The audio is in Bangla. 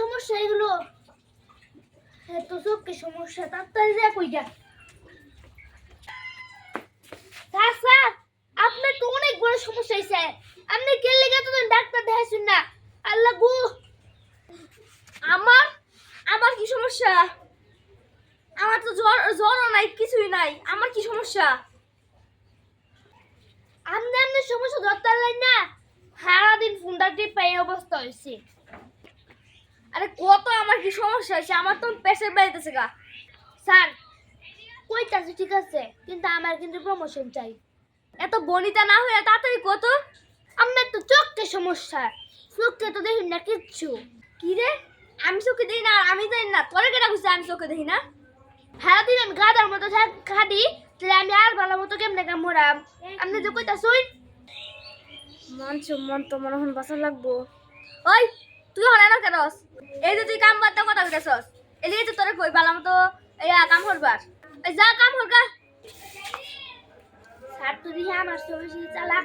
সমস্যা এগুলো? এত চোখকে সমস্যা, তাড়াতাড়ি যা কই যা। স্যার আপনার তো অনেক বড় সমস্যা হয়েছে আপনি কে লেগে তো ডাক্তার দেখাইছেন না? আল্লাহ গো। আমার আমার কি সমস্যা? আমার তো জ্বর, জ্বরও নাই, কিছুই নাই। আমার কি সমস্যা? আপনি আপনার সমস্যা ধরতে না। সারাদিন ফোনটা টিপে এই অবস্থা হয়েছে আরে কত আমার কি সমস্যা? হয়েছে আমার তো পেশের বেড়াইতেছে গা। স্যার কইতাছে ঠিক আছে? কিন্তু আমার কিন্তু প্রমোশন চাই। এত বনিতা না হয়ে তাড়াতাড়ি কত আপনার তো চোখকে সমস্যা। চোখকে তো দেখুন না কিচ্ছু। কি রে? আমি চোখে দেখি না আমি জানি না। তোরে কেটা খুঁজছে আমি চোখে দেখি না? সারাদিন আমি গাদার মতো খাটি তাহলে আমি আর ভালো মতো কেমনে কাম মরাম আপনি যে কইতাছুন? মানছ মন তো মনে হন বাসা লাগবো। ওই তুই হলে না কেনস এই যে তুই কাম করতে কথা কইতেছস। এই যে তোরে কই বালা তো এই কাম করবার এই যা কাম করগা স্যার তুই আমার সমস্যা চালাক।